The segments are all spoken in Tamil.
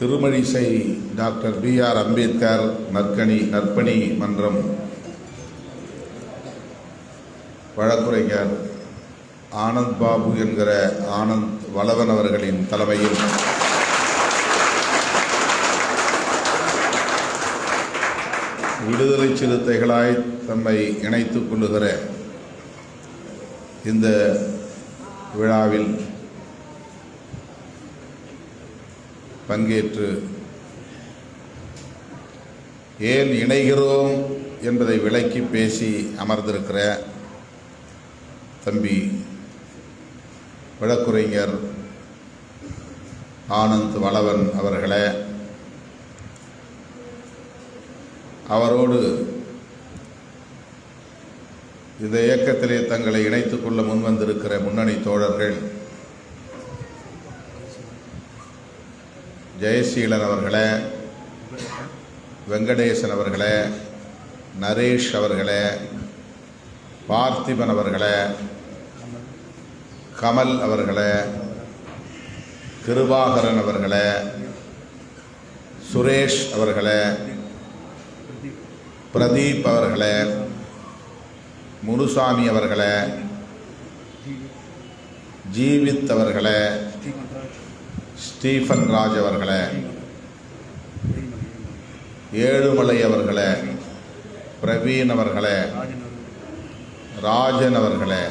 Thirumazhisai doctor B R Ambedkar நற்கணி நற்பணி மன்றம். வழக்குரைஞர் ஆனந்த் பாபு என்கிற ஆனந்த் வளவன் அவர்களின் தலைமையில். விடுதலை சிறுத்தைகளாய் தம்மை இணைத்துக் கொள்ளுகிற இந்த விழாவில் பங்கேற்று ஏன் இணைகிறோம் என்பதை விளக்கி பேசி அமர்ந்திருக்கிற தம்பி வழக்குரைஞர் ஆனந்த் வளவன் அவர்களே அவரோடு இந்த இயக்கத்திலே தங்களை இணைத்துக்கொள்ள முன்வந்திருக்கிற முன்னணி தோழர்கள் ஜெயசீலன் அவர்களே வெங்கடேசன் அவர்களே நரேஷ் அவர்களே பார்த்திபன் அவர்களே கமல் அவர்களே கிருபாகரன் அவர்களே சுரேஷ் அவர்களே பிரதீப் அவர்களே முனுசாமி அவர்களே ஜீவித் அவர்களே ஸ்டீஃபன் ராஜ் அவர்களே ஏழுமலை அவர்களே பிரவீன் அவர்களே ராஜன் அவர்களே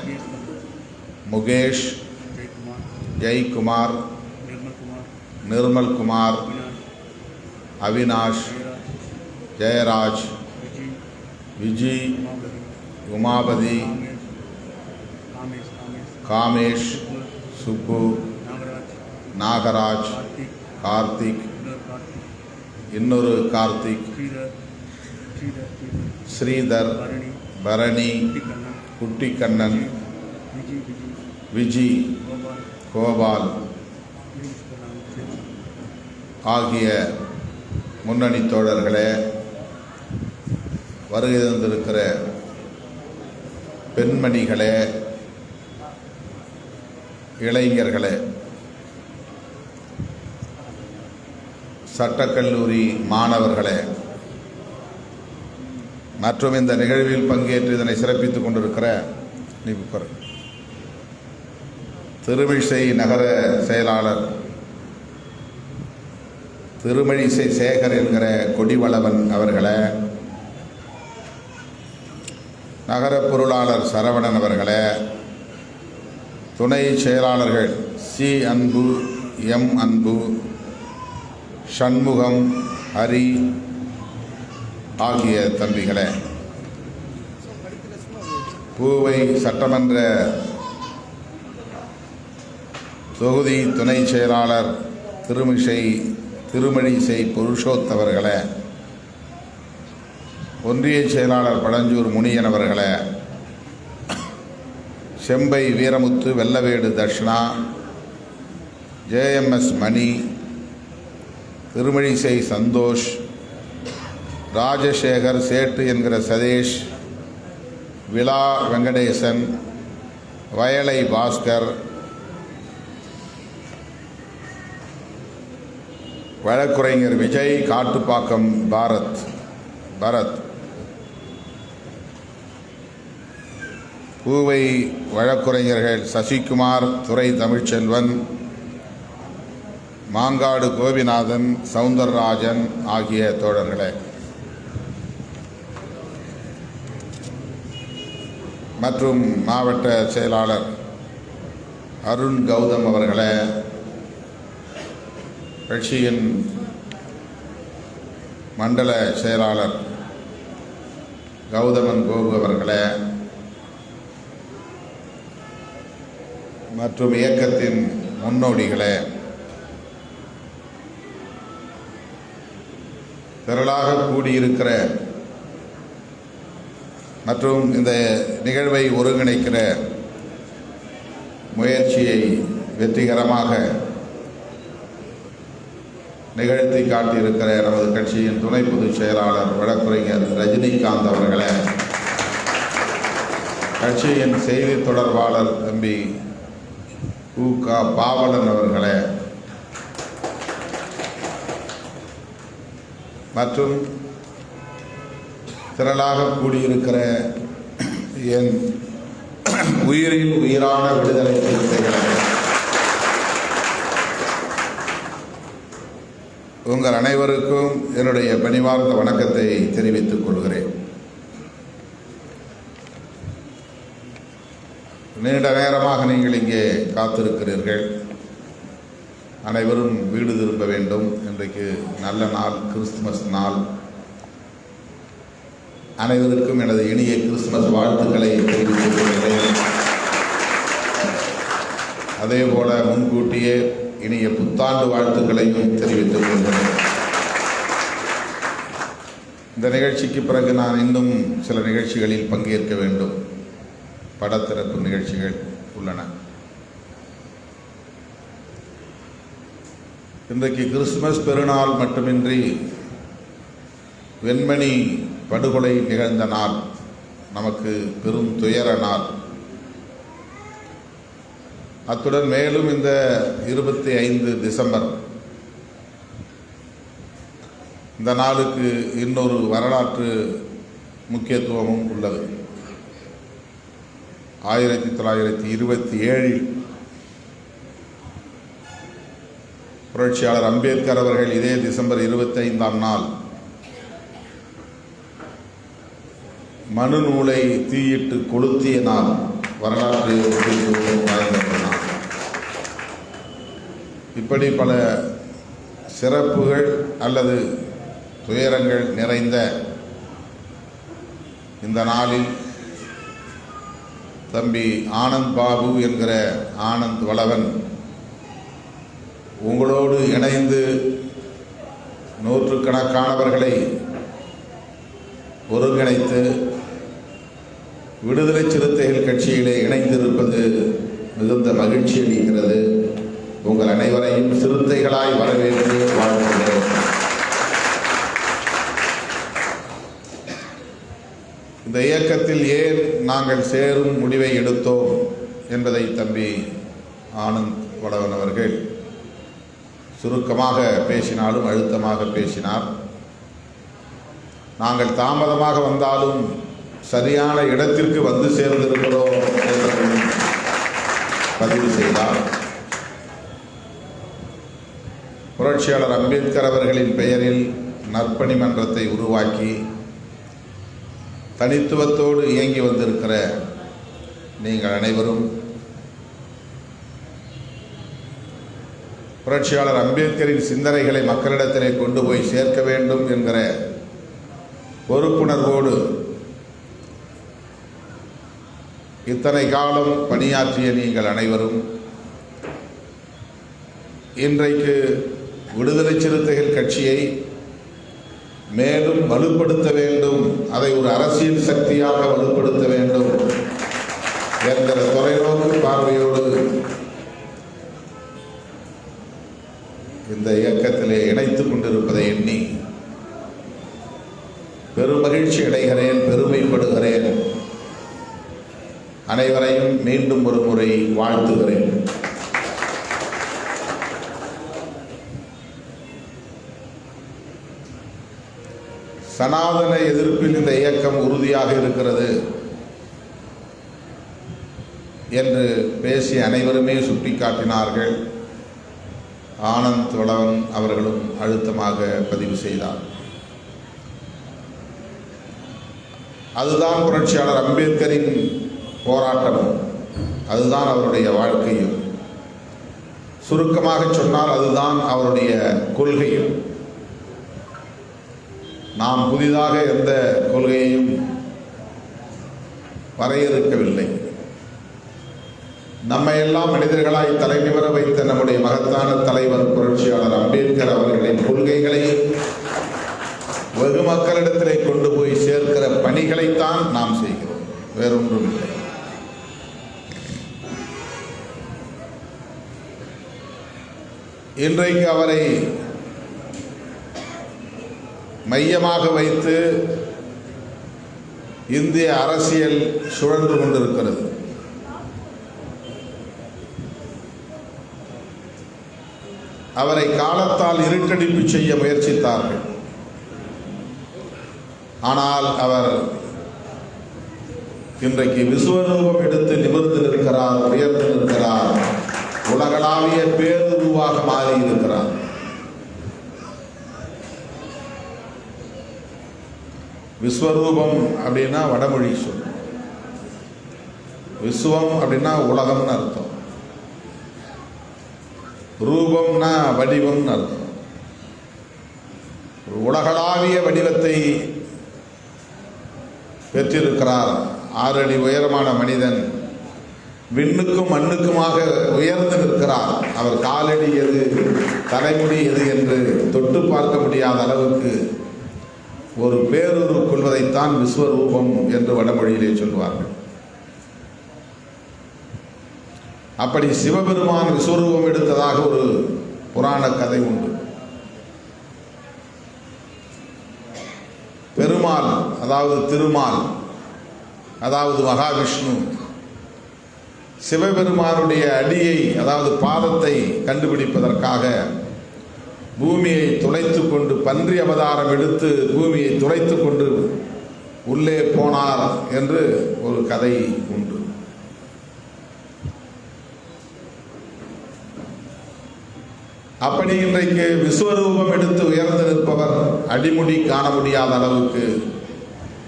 முகேஷ் ஜெய்குமார் நிர்மல்குமார் அவினாஷ் ஜெயராஜ் விஜி உமாபதி காமேஷ் சுப்பு நாகராஜ் கார்த்திக் இன்னொரு கார்த்திக் ஸ்ரீதர் பரணி குட்டிக்கண்ணன் விஜி கோபால் ஆகிய முன்னணி தோழர்களே வருகை தந்திருக்கிற பெண்மணிகளே இளைஞர்களே சட்டக்கல்லூரி மாணவர்களே மற்றும் இந்த நிகழ்வில் பங்கேற்று இதனை சிறப்பித்துக் கொண்டிருக்கிற நீ திருமிழிசை நகர செயலாளர் திருமழிசை சேகர் என்கிற கொடிவளவன் அவர்களை நகர பொருளாளர் சரவணன் அவர்களே துணை செயலாளர்கள் சி அன்பு எம் அன்பு சண்முகம் ஹரி ஆகிய தம்பிகளை. பூவை சட்டமன்ற தொகுதி துணை செயலாளர் திருமிசை திருமணிசை புருஷோத்தவர்களை. ஒன்றிய செயலாளர் பழஞ்சூர் முனியன் செம்பை வீரமுத்து வெள்ளவேடு தர்ஷனா ஜேஎம்எஸ் மணி திருமழிசை சந்தோஷ் ராஜசேகர் சேட்டு என்கிற சதீஷ் விழா வெங்கடேசன் வயலை பாஸ்கர் வழக்குரைஞர் விஜய் காட்டுப்பாக்கம் பாரத் பரத். பூவை வழக்குரைஞர்கள் சசிகுமார் துறை தமிழ்ச்செல்வன் மாங்காடு கோபிநாதன் சவுந்தரராஜன் ஆகிய தோழர்களே. மற்றும் மாவட்ட செயலாளர் அருண் கௌதம் அவர்களே கட்சியின் மண்டல செயலாளர் கௌதமன் கோபு அவர்களே மற்றும் இயக்கத்தின் முன்னோடிகளே. திரளாக கூடியிருக்கிற மற்றும் இந்த நிகழ்வை ஒருங்கிணைக்கிற முயற்சியை வெற்றிகரமாக நிகழ்த்தி காட்டியிருக்கிற நமது கட்சியின் துணை பொதுச் செயலாளர் வழக்குரைஞர் ரஜினிகாந்த் அவர்களே கட்சியின் செய்தி தொடர்பாளர் தம்பி கு க பாவலன் அவர்களே மற்றும் திரளாக கூடியிருக்கிற என் உயிரில் உயிரான விடுதலை சிறுத்தைகளை உங்கள் அனைவருக்கும் என்னுடைய பணிவார்ந்த வணக்கத்தை தெரிவித்துக் கொள்கிறேன். நீண்ட நேரமாக நீங்கள் இங்கே காத்திருக்கிறீர்கள். அனைவரும் வீடு திரும்ப வேண்டும். இன்றைக்கு நல்ல நாள் கிறிஸ்துமஸ் நாள். அனைவருக்கும் எனது இனிய கிறிஸ்துமஸ் வாழ்த்துக்களை தெரிவித்துக் கொள்கிறேன் அதே போல முன்கூட்டியே இனிய புத்தாண்டு வாழ்த்துக்களையும் தெரிவித்துக் கொள்கிறேன். இந்த நிகழ்ச்சிக்கு பிறகு நான் இன்னும் சில நிகழ்ச்சிகளில் பங்கேற்க வேண்டும். படத்திறப்பு நிகழ்ச்சிகள் உள்ளன. இன்றைக்கு கிறிஸ்துமஸ் பெருநாள் மட்டுமின்றி வெண்மணி படுகொலை நிகழ்ந்த நாள் நமக்கு பெரும் துயர நாள். அத்துடன் மேலும் இந்த இருபத்தி ஐந்து டிசம்பர் இந்த நாளுக்கு இன்னொரு வரலாற்று முக்கியத்துவமும் உள்ளது. ஆயிரத்தி தொள்ளாயிரத்தி இருபத்தி ஏழில் புரட்சியாளர் அம்பேத்கர் அவர்கள் இதே டிசம்பர் இருபத்தைந்தாம் நாள் மனு நூலை தீயிட்டு கொளுத்திய நாள் வரலாற்று நாள். இப்படி பல சிறப்புகள் அல்லது துயரங்கள் நிறைந்த இந்த நாளில் தம்பி ஆனந்த் பாபு என்கிற ஆனந்த் வளவன் உங்களோடு இணைந்து நூற்றுக்கணக்கானவர்களை ஒருங்கிணைத்து விடுதலை சிறுத்தைகள் கட்சியிலே இணைந்திருப்பது மிகுந்த மகிழ்ச்சி அளிக்கிறது. உங்கள் அனைவரையும் சிறுத்தைகளாய் வரவேற்று வாழ்கிறேன் இந்த இயக்கத்தில் ஏன் நாங்கள் சேரும் முடிவை எடுத்தோம் என்பதை தம்பி ஆனந்த் வளவன் அவர்கள் சுருக்கமாக பேசினாலும் அழுத்தமாக பேசினார். நாங்கள் தாமதமாக வந்தாலும் சரியான இடத்திற்கு வந்து சேர்ந்திருக்கிறோம் பதிவு செய்தார். புரட்சியாளர் அம்பேத்கர் அவர்களின் பெயரில் நற்பணி மன்றத்தை உருவாக்கி தனித்துவத்தோடு இயங்கி வந்திருக்கிற நீங்கள் அனைவரும் புரட்சியாளர் அம்பேத்கரின் சிந்தனைகளை மக்களிடத்திலே கொண்டு போய் சேர்க்க வேண்டும் என்கிற பொறுப்புணர்வோடு இத்தனை காலம் பணியாற்றிய நீங்கள் அனைவரும் இன்றைக்கு விடுதலை சிறுத்தைகள் கட்சியை மேலும் வலுப்படுத்த வேண்டும் அதை ஒரு அரசியல் சக்தியாக வலுப்படுத்த வேண்டும் என்கிற தொலைநோக்கு பார்வையோடு இந்த இயக்கத்திலே இணைத்து கொண்டிருப்பதை எண்ணி பெருமகிழ்ச்சி அடைகிறேன் பெருமைப்படுகிறேன். அனைவரையும் மீண்டும் ஒரு முறை வாழ்த்துகிறேன். சனாதன எதிர்ப்பில் இந்த இயக்கம் உறுதியாக இருக்கிறது என்று பேசி அனைவருமே சுட்டிக்காட்டினார்கள். ஆனந்த் வளவன் அவர்களும் அழுத்தமாக பதிவு செய்தார். அதுதான் புரட்சியாளர் அம்பேத்கரின் போராட்டமும் அதுதான் அவருடைய வாழ்க்கையும். சுருக்கமாக சொன்னால் அதுதான் அவருடைய கொள்கையும். நாம் புதிதாக எந்த கொள்கையையும் வரையறுக்கவில்லை. நம்மை எல்லாம் மனிதர்களாய் தலைநிவர வைத்த நம்முடைய மகத்தான தலைவர் புரட்சியாளர் அம்பேத்கர் அவர்களின் கொள்கைகளை வெகு மக்களிடத்திலே கொண்டு போய் சேர்க்கிற பணிகளைத்தான் நாம் செய்கிறோம். வேறொன்றும் இல்லை. இன்றைக்கு அவரை மையமாக வைத்து இந்திய அரசியல் சுழன்று கொண்டிருக்கிறது. அவரை காலத்தால் இருட்டடிப்பு செய்ய முயற்சித்தார்கள். ஆனால் அவர் இன்றைக்கு விஸ்வரூபம் எடுத்து நிமிர்ந்து நிற்கிறார் உயர்ந்து நிற்கிறார். உலகளாவிய பேருருவாக மாறி இருக்கிறார் விஸ்வரூபம் அப்படின்னா வடமொழி சொல். விஸ்வம் அப்படின்னா உலகம்னு அர்த்தம். ரூபம்னா வடிவம்னு அர்த்தம். ஒரு உலகளாவிய வடிவத்தை பெற்றிருக்கிறார். ஆறு அடி உயரமான மனிதன் விண்ணுக்கும் மண்ணுக்குமாக உயர்ந்து நிற்கிறார். அவர் காலடி எது தலைமுடி எது என்று தொட்டு பார்க்க முடியாத அளவுக்கு ஒரு பேருரு கொள்வதைத்தான் விஸ்வரூபம் என்று வடமொழியிலே சொல்வார்கள். அப்படி சிவபெருமான் விஸ்வரூபம் எடுத்ததாக ஒரு புராண கதை உண்டு. பெருமாள் அதாவது திருமால் அதாவது மகாவிஷ்ணு சிவபெருமானுடைய அடியை அதாவது பாதத்தை கண்டுபிடிப்பதற்காக பூமியை துளைத்து கொண்டு பன்றி அவதாரம் எடுத்து பூமியை துளைத்து கொண்டு உள்ளே போனார் என்று ஒரு கதை உண்டு. அப்படி இன்றைக்கு விஸ்வரூபம் எடுத்து உயர்ந்து நிற்பவர் அடிமுடி காண முடியாத அளவுக்கு.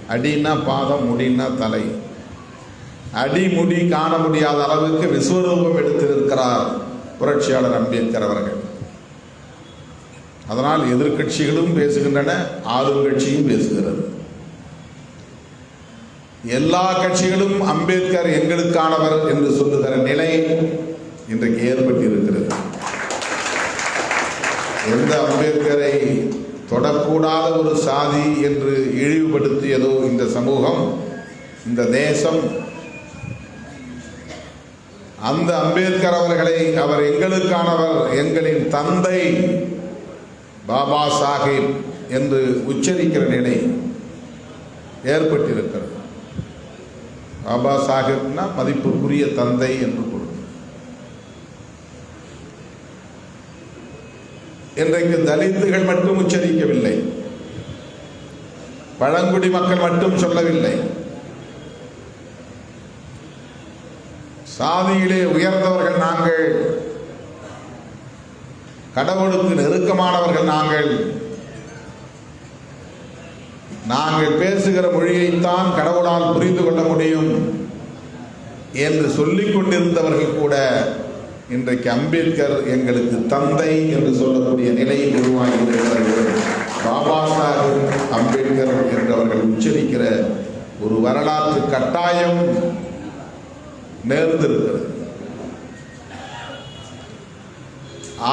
அடின்னா பாதம் முடின்னா தலை. அடிமுடி காண முடியாத அளவுக்கு விஸ்வரூபம் எடுத்து நிற்கிறார் புரட்சியாளர் அம்பேத்கர் அவர்கள். அதனால் எதிர்க்கட்சிகளும் பேசுகின்றன ஆளுங்கட்சியும் பேசுகிறது. எல்லா கட்சிகளும் அம்பேத்கர் எங்களுக்கானவர் என்று சொல்லுகிற நிலை இன்றைக்கு ஏற்பட்டிருக்கிறது. எந்த அம்பேத்கரை தொடக்கூடாத ஒரு சாதி என்று இழிவுபடுத்தியதோ இந்த சமூகம் இந்த தேசம் அந்த அம்பேத்கர் அவர்களை அவர் எங்களுக்கானவர் எங்களின் தந்தை பாபா சாஹிப் என்று உச்சரிக்கிற நிலை ஏற்பட்டிருக்கிறது. பாபா சாஹிப்னா மதிப்புக்குரிய தந்தை என்று இன்றைக்கு தலித்துகள் மட்டும் உச்சரிக்கவில்லை. பழங்குடி மக்கள் மட்டும் சொல்லவில்லை. சாதியிலே உயர்ந்தவர்கள் நாங்கள் கடவுளுக்கு நெருக்கமானவர்கள் நாங்கள் நாங்கள் பேசுகிற மொழியைத்தான் கடவுளால் புரிந்து கொள்ள முடியும் என்று சொல்லிக் கொண்டிருந்தவர்கள் கூட இன்றைக்கு அம்பேத்கர் எங்களுக்கு தந்தை என்று சொல்லக்கூடிய நிலை உருவாகி பாபா சாஹிப் அம்பேத்கர் என்றவர்கள் உச்சரிக்கிற ஒரு வரலாற்று கட்டாயம் நேர்ந்திருக்கிறது.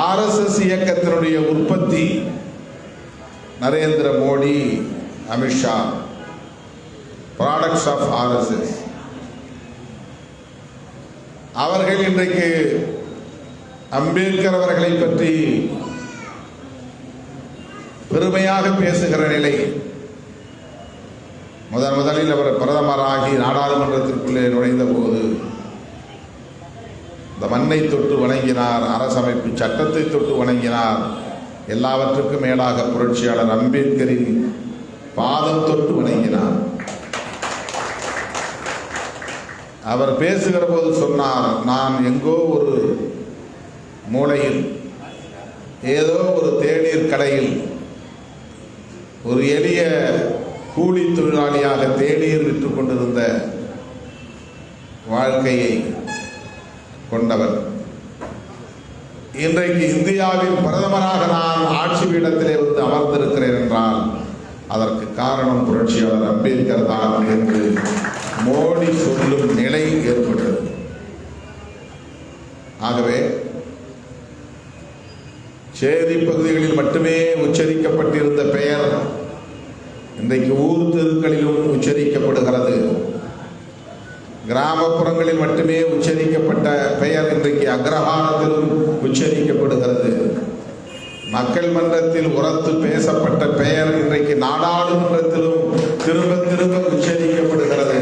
ஆர்எஸ்எஸ் இயக்கத்தினுடைய உற்பத்தி Narendra Modi Amit Shah products of RSS அவர்கள் இன்றைக்கு அம்பேத்கர் அவர்களை பற்றி பெருமையாக பேசுகிற நிலை. முதன் முதலில் அவர் பிரதமராகி நாடாளுமன்றத்திற்குள்ளே நுழைந்த போது இந்த மண்ணை தொட்டு வணங்கினார் அரசமைப்பு சட்டத்தை தொட்டு வணங்கினார். எல்லாவற்றுக்கும் மேலாக புரட்சியாளர் அம்பேத்கரின் பாதம் தொட்டு வணங்கினார். அவர் பேசுகிற போது சொன்னார் நான் எங்கோ ஒரு மூலையில் ஏதோ ஒரு தேநீர் கடையில் ஒரு எளிய கூலி தொழிலாளியாக தேநீர் விற்று கொண்டிருந்த வாழ்க்கையை கொண்டவர். இன்றைக்கு இந்தியாவின் பிரதமராக நான் ஆட்சி பீடத்திலே வந்து அமர்ந்திருக்கிறேன் என்றால் அதற்கு காரணம் புரட்சியாளர் அம்பேத்கர் தான் என்று மோடி சொல்லும் நிலை ஏற்பட்டது. ஆகவே சேரி பகுதிகளில் மட்டுமே உச்சரிக்கப்பட்டிருந்த பெயர் இன்றைக்கு ஊர் தெருக்களிலும் உச்சரிக்கப்படுகிறது. கிராமப்புறங்களில் மட்டுமே உச்சரிக்கப்பட்ட பெயர் இன்றைக்கு அக்ரஹாரத்திலும் உச்சரிக்கப்படுகிறது. மக்கள் மன்றத்தில் உரத்து பேசப்பட்ட பெயர் இன்றைக்கு நாடாளுமன்றத்திலும் திரும்ப திரும்ப உச்சரிக்கப்படுகிறது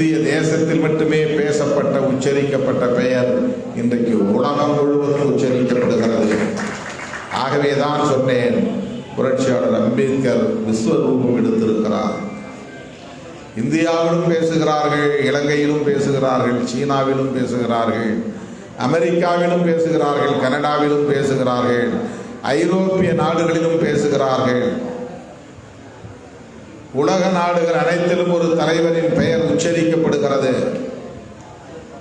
இந்திய தேசத்தில் மட்டுமே பேசப்பட்ட உச்சரிக்கப்பட்ட பெயர் இன்றைக்கு உலகம் முழுவதும் உச்சரிக்கப்படுகிறது. ஆகவே தான் சொன்னேன் புரட்சியாளர் அம்பேத்கர் விஸ்வரூபம் எடுத்திருக்கிறார். இந்தியாவிலும் பேசுகிறார்கள் இலங்கையிலும் பேசுகிறார்கள் சீனாவிலும் பேசுகிறார்கள் அமெரிக்காவிலும் பேசுகிறார்கள் கனடாவிலும் பேசுகிறார்கள் ஐரோப்பிய நாடுகளிலும் பேசுகிறார்கள். உலக நாடுகள் அனைத்திலும் ஒரு தலைவரின் பெயர் உச்சரிக்கப்படுகிறது.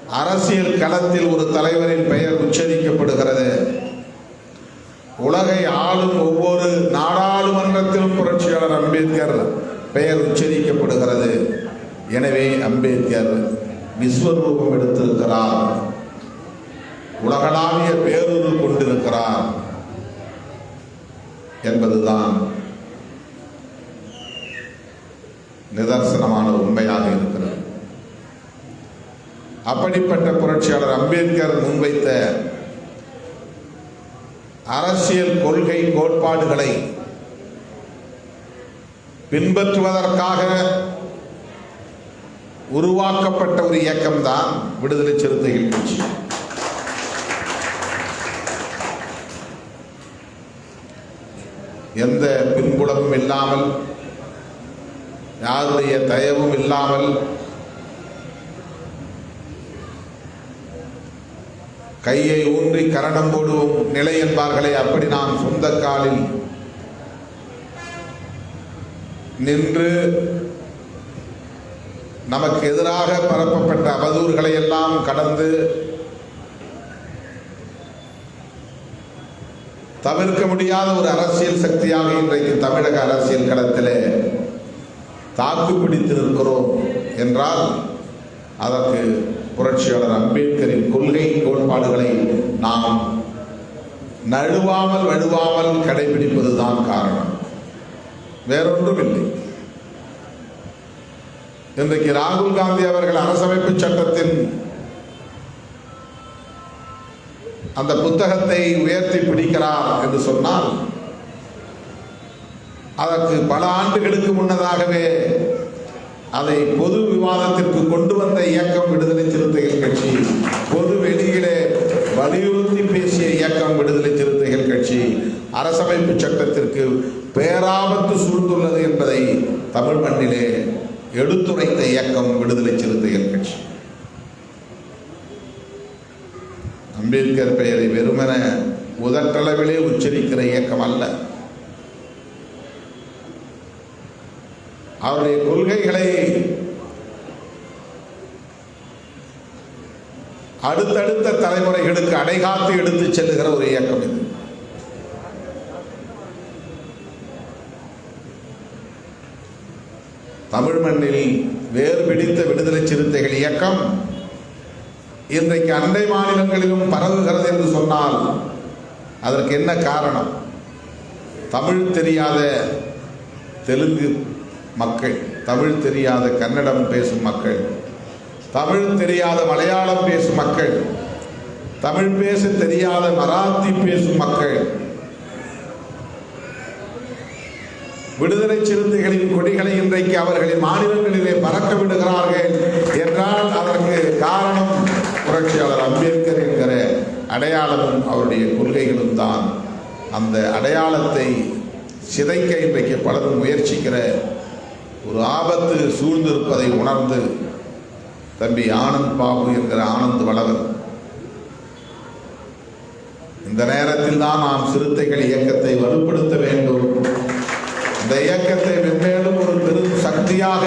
அரசியல் களத்தில் ஒரு தலைவரின் பெயர் உச்சரிக்கப்படுகிறது. உலகை ஆளும் ஒவ்வொரு நாடாளுமன்றத்திலும் புரட்சியாளர் அம்பேத்கர் பெயர் உச்சரிக்கப்படுகிறது. எனவே அம்பேத்கர் விஸ்வரூபம் எடுத்திருக்கிறார். உலகளாவிய பேரூரு கொண்டிருக்கிறார். என்பதுதான் நிதர்சனமான உண்மையாக இருக்கிறது. அப்படிப்பட்ட புரட்சியாளர் அம்பேத்கர் முன்வைத்த அரசியல் கொள்கை கோட்பாடுகளை பின்பற்றுவதற்காக உருவாக்கப்பட்ட ஒரு இயக்கம்தான் விடுதலை சிறுத்தைகள் கட்சி. எந்த பின்புலமும் இல்லாமல் யாருடைய தயவும் இல்லாமல் கையை ஊன்றி கரணம் போடுவோம் நிலை என்பார்களே அப்படி நாம் சொந்த காலில் நின்று நமக்கு எதிராக பரப்பப்பட்ட அவதூறுகளை எல்லாம் கடந்து தவிர்க்க முடியாத ஒரு அரசியல் சக்தியாக இன்றைக்கு தமிழக அரசியல் களத்திலே தாக்கு பிடித்து நிற்கிறோம் என்றால் அதற்கு புரட்சியாளர் அம்பேத்கரின் கொள்கை கோட்பாடுகளை நாம் நழுவாமல் வழுவாமல் கடைபிடிப்பதுதான் காரணம். வேறொன்றும் இல்லை இன்றைக்கு ராகுல் காந்தி அவர்கள் அரசமைப்பு சட்டத்தின் அந்த புத்தகத்தை உயர்த்தி பிடிக்கிறார் என்று சொன்னால் அதற்கு பல ஆண்டுகளுக்கு முன்னதாகவே அதை பொது விவாதத்திற்கு கொண்டு வந்த இயக்கம் விடுதலை சிறுத்தைகள் கட்சி பொது வெளியிலே வலியுறுத்தி பேசிய இயக்கம் விடுதலை சிறுத்தைகள் கட்சி அரசமைப்பு சட்டத்திற்கு பேராபத்து சூழ்ந்துள்ளது என்பதை தமிழ் மண்ணிலே எடுத்துரைத்த இயக்கம் விடுதலை சிறுத்தைகள் கட்சி. அம்பேத்கர் பெயரை வெறுமன உதட்டளவிலே உச்சரிக்கிற இயக்கம் அல்ல. அவருடைய கொள்கைகளை அடுத்தடுத்த தலைமுறைகளுக்கு அடைகாத்து எடுத்து செல்லுகிற ஒரு இயக்கம் இது. தமிழ் மண்ணில் வேறு பிடித்த விடுதலை சிறுத்தைகள் இயக்கம் இன்றைக்கு அண்டை மாநிலங்களிலும் பரவுகிறது என்று சொன்னால் அதற்கு என்ன காரணம்? தமிழ் தெரியாத தெலுங்கு மக்கள். தமிழ் தெரியாத கன்னடம் பேசும் மக்கள். தமிழ் தெரியாத மலையாளம் பேசும் மக்கள். தமிழ் பேச தெரியாத மராத்தி பேசும் மக்கள். விடுதலை சிறுத்தைகளின் கொடிகளை இன்றைக்கு அவர்களின் மாநிலங்களிலே பறக்க விடுகிறார்கள் என்றால் அதற்கு காரணம் புரட்சியாளர் அம்பேத்கர் என்கிற அடையாளமும் அவருடைய கொள்கைகளும் தான். அந்த அடையாளத்தை சிதைக்க இன்றைக்கு பலரும் முயற்சிக்கிற ஒரு ஆபத்து சூழ்ந்திருப்பதை உணர்ந்து தம்பி ஆனந்த் பாபு என்கிற ஆனந்த் வளவன் இந்த நேரத்தில் தான் நாம் சிறுத்தைகள் இயக்கத்தை வலுப்படுத்த வேண்டும். இந்த இயக்கத்தை மென்மேலும் ஒரு பெரும் சக்தியாக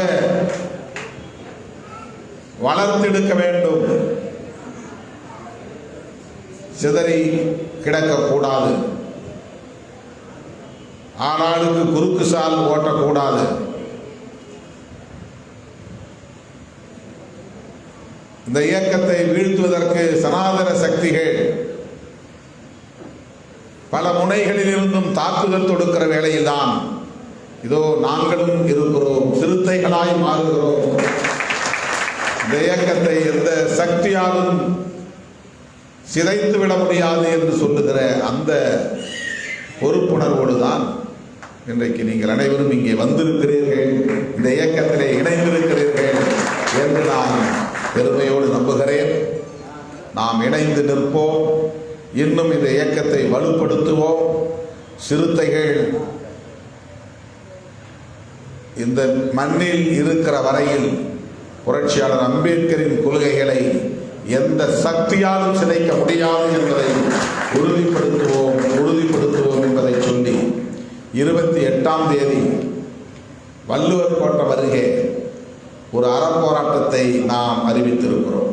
வளர்த்தெடுக்க வேண்டும். சிதறி கிடக்கக்கூடாது. ஆனாளுக்கு குறுக்கு சால் ஓட்டக்கூடாது. இந்த இயக்கத்தை வீழ்த்துவதற்கு சனாதன சக்திகள் பல முனைகளிலிருந்தும் தாக்குதல் தொடுக்கிற வேளையில்தான் இதோ நாங்களும் இருக்கிறோம் சிறுத்தைகளாய் மாறுகிறோம். இந்த இயக்கத்தை எந்த சக்தியாலும் சிதைத்து விட முடியாது என்று சொல்லுகிற அந்த பொறுப்புணர்வோடு தான் இன்றைக்கு நீங்கள் அனைவரும் இங்கே வந்திருக்கிறீர்கள். இந்த இயக்கத்திலே இணைந்திருக்கிறீர்கள் என்று நான் பெருமையோடு நம்புகிறேன் நாம் இணைந்து நிற்போம். இன்னும் இந்த இயக்கத்தை வலுப்படுத்துவோம். சிறுத்தைகள் இந்த மண்ணில் இருக்கிற வரையில் புரட்சியாளர் அம்பேத்கரின் கொள்கைகளை எந்த சக்தியாலும் சிதைக்க முடியாது என்பதை உறுதிப்படுத்துவோம் உறுதிப்படுத்துவோம் என்பதை சொல்லி இருபத்தி எட்டாம் தேதி வள்ளுவர் கோட்டை அருகே ஒரு அறப்போராட்டத்தை நாம் அறிவித்திருக்கிறோம்.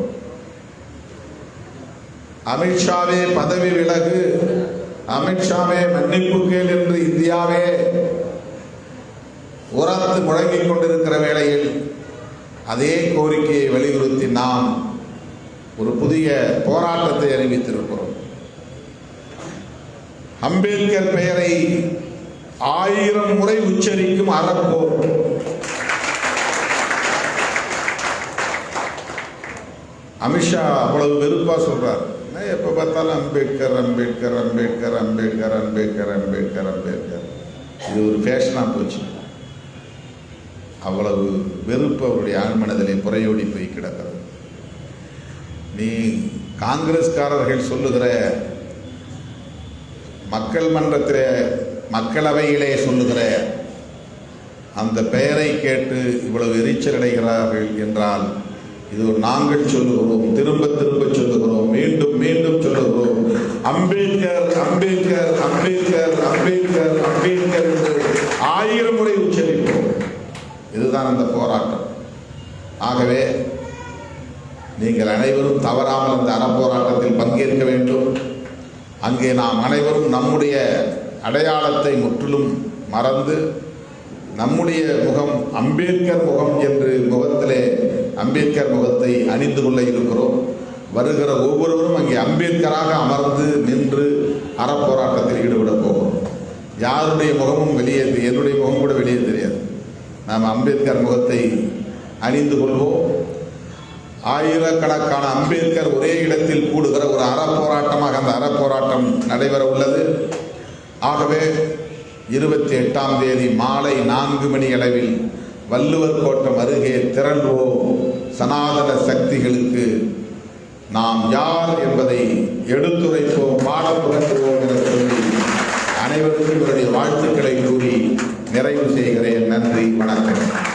அமித்ஷாவே பதவி விலகு. அமித்ஷாவே மன்னிப்பு கேள் என்று இந்தியாவே உரத்து முழங்கிக் கொண்டிருக்கிற வேளையில் அதே கோரிக்கையை வலியுறுத்தி நாம் ஒரு புதிய போராட்டத்தை அறிவித்திருக்கிறோம். அம்பேத்கர் பெயரை ஆயிரம் முறை உச்சரிக்கும் அறப்போர் அமித்ஷா அவ்வளவு வெறுப்பா சொல்றார். எப்போ பார்த்தாலும் அம்பேத்கர் அம்பேத்கர் அம்பேத்கர் அம்பேத்கர் அம்பேத்கர் அம்பேத்கர் அம்பேத்கர். இது ஒரு ஃபேஷனாக போச்சு. அவ்வளவு வெறுப்பு அவருடைய ஆழ்மனதிலே புறையோடி போய் கிடக்கிறது. நீ காங்கிரஸ்காரர்கள் சொல்லுகிற மக்கள் மன்றத்தில் மக்களவையிலே சொல்லுகிற அந்த பெயரை கேட்டு இவ்வளவு எரிச்சல் அடைகிறார்கள் என்றால் இது நாங்கள் சொல்லுகிறோம் திரும்ப திரும்ப சொல்லுகிறோம் மீண்டும் மீண்டும் சொல்லுகிறோம். அம்பேத்கர் அம்பேத்கர் அம்பேத்கர் அம்பேத்கர் அம்பேத்கர் என்று ஆயிரம் முறை உச்சரிப்போம். இதுதான் அந்த போராட்டம். ஆகவே நீங்கள் அனைவரும் தவறாமல் அந்த அறப்போராட்டத்தில் பங்கேற்க வேண்டும். அங்கே நாம் அனைவரும் நம்முடைய அடையாளத்தை முற்றிலும் மறந்து நம்முடைய முகம் அம்பேத்கர் முகம் என்று முகத்திலே அம்பேத்கர் முகத்தை அணிந்து கொள்ள இருக்கிறோம். வருகிற ஒவ்வொருவரும் அங்கே அம்பேத்கராக அமர்ந்து நின்று அறப்போராட்டத்தில் ஈடுபட போகிறோம். யாருடைய முகமும் வெளியே என்னுடைய முகம் கூட வெளியே தெரியாது. நாம் அம்பேத்கர் முகத்தை அணிந்து கொள்வோம். ஆயிரக்கணக்கான அம்பேத்கர் ஒரே இடத்தில் கூடுகிற ஒரு அறப்போராட்டமாக அந்த அறப்போராட்டம் நடைபெற உள்ளது. ஆகவே இருபத்தி எட்டாம் தேதி மாலை நான்கு மணி அளவில் வள்ளுவர் கோட்டம் அருகே திரள்வோம். சனாதன சக்திகளுக்கு நாம் யார் என்பதை எடுத்துரைப்போம் பாட புகட்டுவோம் என சொல்லி அனைவருக்கும் இவருடைய வாழ்த்துக்களை கூறி நிறைவு செய்கிறேன். நன்றி வணக்கம்.